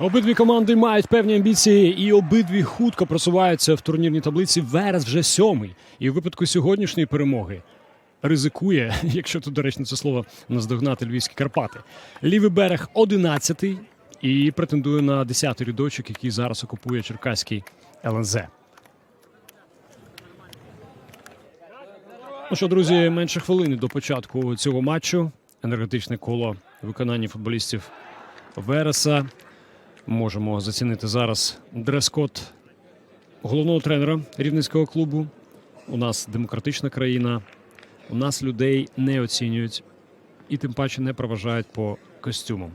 Обидві команди мають певні амбіції, і обидві хутко просуваються в турнірній таблиці. Верес вже сьомий. І у випадку сьогоднішньої перемоги ризикує, якщо тут доречно це слово наздогнати львівські Карпати. Лівий берег одинадцятий і претендує на десятий рядочок, який зараз окупує Черкаський ЛНЗ. Ну що, друзі, менше хвилини до початку цього матчу. Енергетичне коло у виконанні футболістів Вереса. Можемо зацінити зараз дрес-код головного тренера рівненського клубу. У нас демократична країна. У нас людей не оцінюють і тим паче не проважають по костюмам.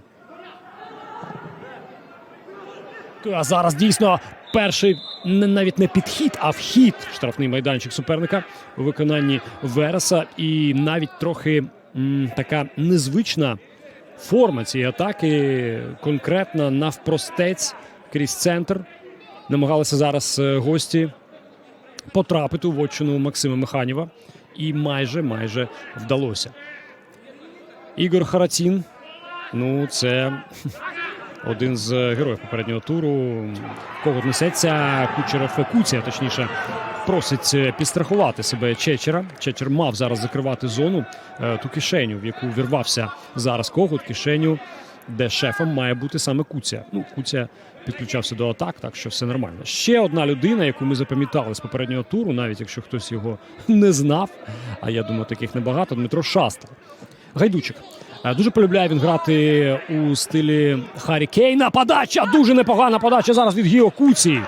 А зараз дійсно перший навіть не підхід, а вхід штрафний майданчик суперника у виконанні Вереса. І навіть трохи м, така незвична форма цієї атаки, конкретна навпростець крізь центр. Намагалися зараз е, гості потрапити у вотчину Максима Механіва. І майже майже вдалося. Ігор Харатін. Ну, це один з героїв попереднього туру. Кого несеться Кучеров Куція, точніше, просить е, підстрахувати себе Чечера. Чечер мав зараз закривати зону е, ту кишеню, в яку вірвався зараз когут, кишеню, де шефом має бути саме Куція. Ну, Куція підключався до атак, так що все нормально. Ще одна людина, яку ми запам'ятали з попереднього туру, навіть якщо хтось його не знав. А я думаю, таких небагато. Дмитро Шаста. Гайдучик. Е, Дуже полюбляє він грати у стилі Харі Кейна. Подача! Дуже непогана подача зараз від Гіо Куці.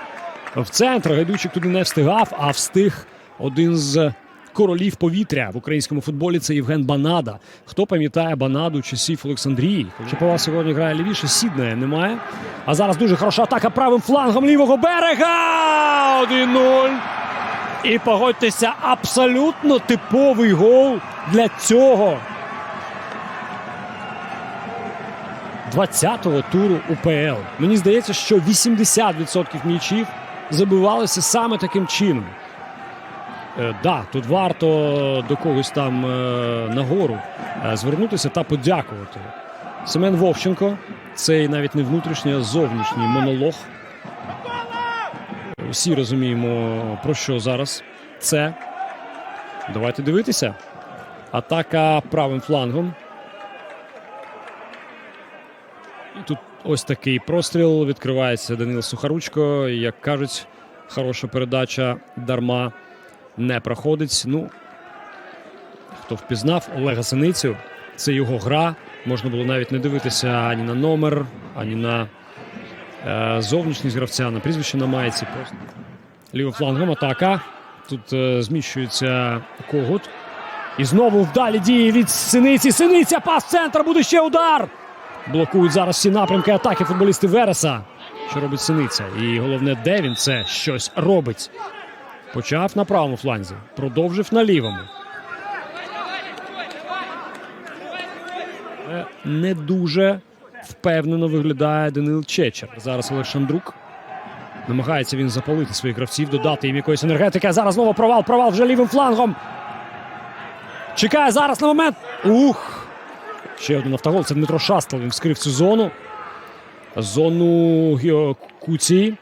В центр Гайдучик туди не встигав, а встиг один з королів повітря в українському футболі. Це Євген Банада. Хто пам'ятає Банаду часів Олександрії? Чепова сьогодні грає лівіше, Сіднея немає. А зараз дуже хороша атака правим флангом лівого берега. 1-0. І погодьтеся, абсолютно типовий гол для цього 20-го туру УПЛ. Мені здається, що 80% м'ячів забивалися саме таким чином. Е, да, тут варто до когось там е, нагору е, звернутися та подякувати. Семен Вовченко, цей навіть не внутрішній, а зовнішній монолог. Всі розуміємо, про що зараз це. Давайте дивитися. Атака правим флангом. І тут ось такий простріл. Відкривається Данил Сухаручко. Як кажуть, хороша передача дарма не проходить. Ну, хто впізнав Олега Синицю, це його гра. Можна було навіть не дивитися ані на номер, ані на е, зовнішність гравця, на прізвище на майці. Просто лівим флангом атака. Тут е, зміщується когут. І знову вдалі дії від Синиці. Синиця пас центр. Буде ще удар. Блокують зараз всі напрямки атаки футболісти Вереса. Що робить Синиця? І головне, де він це щось робить. Почав на правому фланзі, продовжив на лівому. Е, Не дуже впевнено виглядає Данил Чечер. Зараз Олег. Намагається він запалити своїх гравців, додати їм якоїсь енергетики. Зараз знову провал, провал вже лівим флангом. Чекає зараз на момент. Ух! Ще один автогол. Це Дмитро Шастал. Він вскрив цю зону. Зону Куці.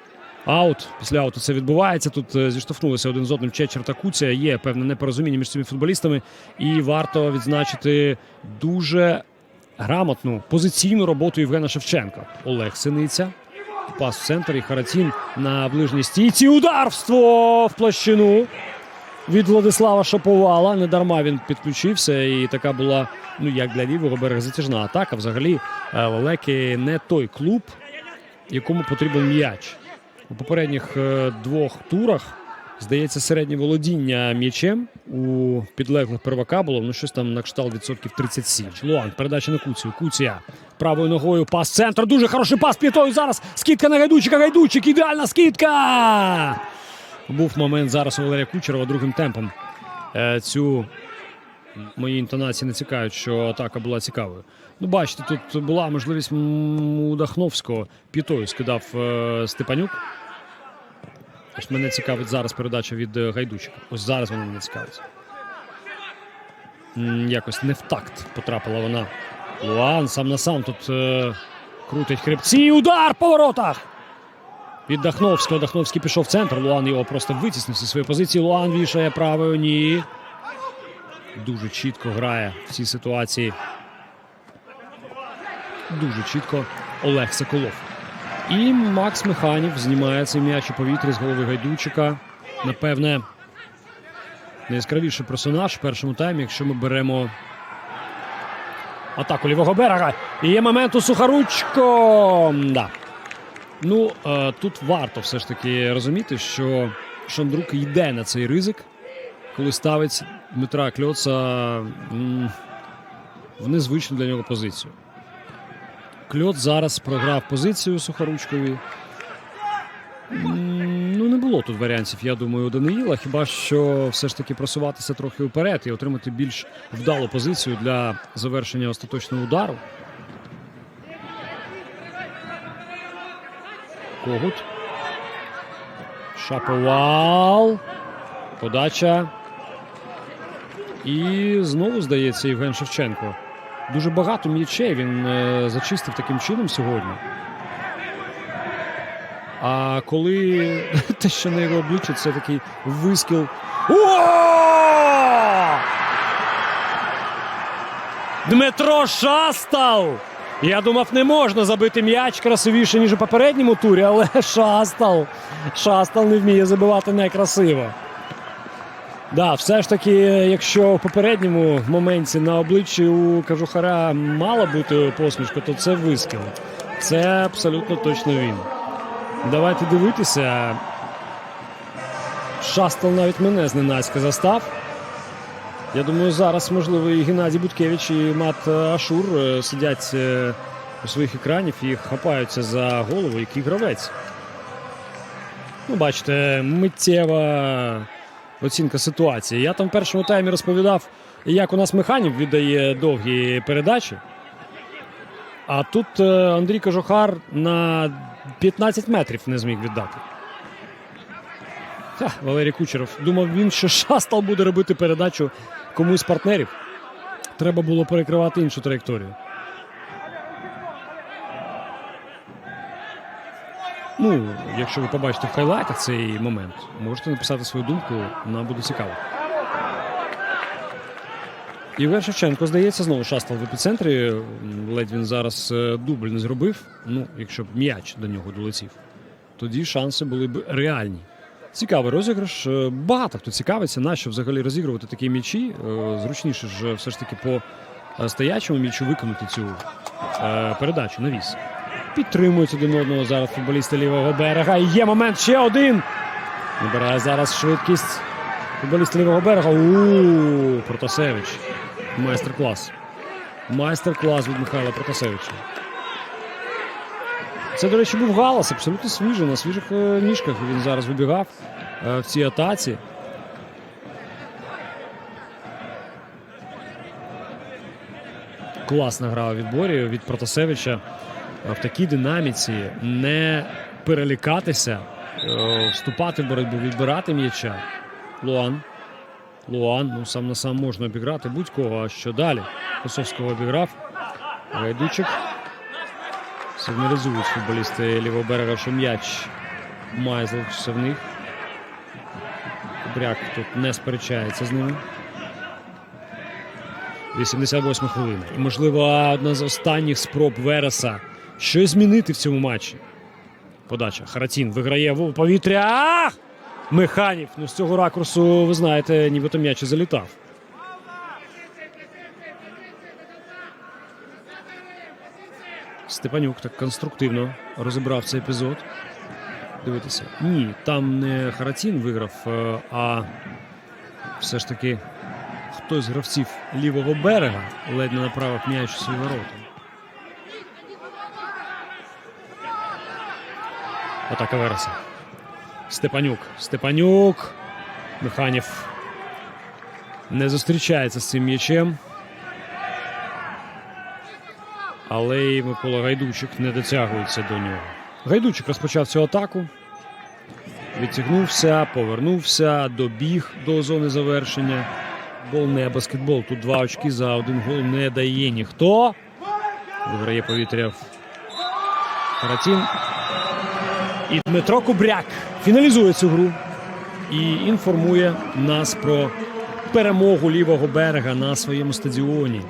Аут. Після ауту це відбувається. Тут е, зіштовхнулися один з одним Чечер та Куця. Є певне непорозуміння між цими футболістами. І варто відзначити дуже грамотну позиційну роботу Євгена Шевченка. Олег Синиця. Пас в центр і Харацін на ближній стійці. Ударство в площину від Владислава Шаповала. Недарма він підключився. І така була, ну як для лівого берега затяжна атака. Взагалі, е, Лелеки не той клуб, якому потрібен м'яч. У попередніх е, двох турах, здається, середнє володіння м'ячем у підлеглих первака було ну щось там на кшталт відсотків 37. Луан, передача на Куцію. Куція правою ногою пас центр. Дуже хороший пас п'ятою. Зараз скидка на гайдучика. Гайдучик. Ідеальна скидка. Був момент зараз у Валерія Кучерова другим темпом. Е, Цю мої інтонації не цікавить, що атака була цікавою. Ну, бачите, тут була можливість у Дахновського п'ятою скидав е, Степанюк. Ось мене цікавить зараз передача від е, Гайдучика. Ось зараз вона мене цікавить. Якось не в такт потрапила вона. Луан сам на сам тут е, Крутить хребці. Удар по воротах. Від Дахновського. Дахновський пішов в центр. Луан його просто витіснив зі своєї позиції. Луан вішає правою. Ні. Дуже чітко грає в цій ситуації. Дуже чітко Олег Соколов. І Макс Механів знімає цей м'яч у повітрі з голови Гайдучика. Напевне, найяскравіший персонаж в першому таймі, якщо ми беремо атаку лівого берега. І є момент у Сухоручко. Да. Ну, е, тут варто все ж таки розуміти, що Шандрук йде на цей ризик, коли ставить Дмитра Кльоца в незвичну для нього позицію. Кльот зараз програв позицію Сухоручкові. Ну, не було тут варіантів, я думаю, у Даниїла. Хіба що все ж таки просуватися трохи вперед і отримати більш вдалу позицію для завершення остаточного удару. Когут. Шаповал. Подача. І знову здається Євген Шевченко. Дуже багато м'ячей він е, зачистив таким чином сьогодні. А коли те, що на його обличчі, це такий вискіл. Дмитро Шастал! Я думав, не можна забити м'яч красивіше, ніж у попередньому турі, але Шастал. Шастал не вміє забивати некрасиво. Да, все ж таки, якщо в попередньому моменті на обличчі у Кажухара мала бути посмішка, то це вискіл. Це абсолютно точно він. Давайте дивитися. Шастал навіть мене зненацька застав. Я думаю, зараз, можливо, і Геннадій Буткевич, і Мат Ашур е, сидять е, у своїх екранів і хапаються за голову, який гравець. Ну, бачите, миттєва оцінка ситуації. Я там в першому таймі розповідав, як у нас механік віддає довгі передачі. А тут е, Андрій Кожухар на 15 метрів не зміг віддати. Ха, Валерій Кучеров. Думав він, що Шастал буде робити передачу комусь з партнерів. Треба було перекривати іншу траєкторію. Ну, якщо ви побачите в хайлайтах цей момент, можете написати свою думку, нам буде цікаво. Євген Шевченко, здається, знову шастал в епіцентрі. Ледь він зараз е, дубль не зробив. Ну, якщо б м'яч до нього долетів, тоді шанси були б реальні. Цікавий розіграш. Е, Багато хто цікавиться, нащо взагалі розігрувати такі м'ячі. Е, Зручніше ж все ж таки по е, стоячому м'ячу виконати цю е, передачу на віс. Підтримують один одного зараз футболісти лівого берега. Є момент ще один. Набирає зараз швидкість. Футболіст лівого берега. У Протасевич. Майстер-клас. Майстер-клас від Михайла Протасевича. Це, до речі, був галас, абсолютно свіжий. На свіжих е, ніжках він зараз вибігав е, в цій атаці. Класна гра у відборі від Протасевича. Е, В такій динаміці не перелікатися, вступати в боротьбу, відбирати м'яча. Луан. Луан, ну сам на сам можна обіграти будь-кого. А що далі? Косовського обіграв. Гайдучик. Сигналізують футболісти лівого берега, що м'яч має залишитися в них. Кубряк тут не сперечається з ними. 88 хвилина. І, можливо, одна з останніх спроб Вереса щось змінити в цьому матчі. Подача. Харатін виграє в повітря. Механів. Ну, з цього ракурсу, ви знаєте, нібито м'яч і залітав. Степанюк так конструктивно розібрав цей епізод. Дивитися. Ні, там не Харатін виграв, е, а все ж таки хтось з гравців лівого берега ледь не направив м'яч у свої ворота. Атака Вереса. Степанюк. Степанюк. Механів не зустрічається з цим м'ячем. Але й Микола Гайдучик не дотягується до нього. Гайдучик розпочав цю атаку. Відтягнувся, повернувся, добіг до зони завершення. Бол не баскетбол. Тут два очки за один гол не дає ніхто. Виграє повітря Харатін. І Дмитро Кубряк фіналізує цю гру і інформує нас про перемогу лівого берега на своєму стадіоні.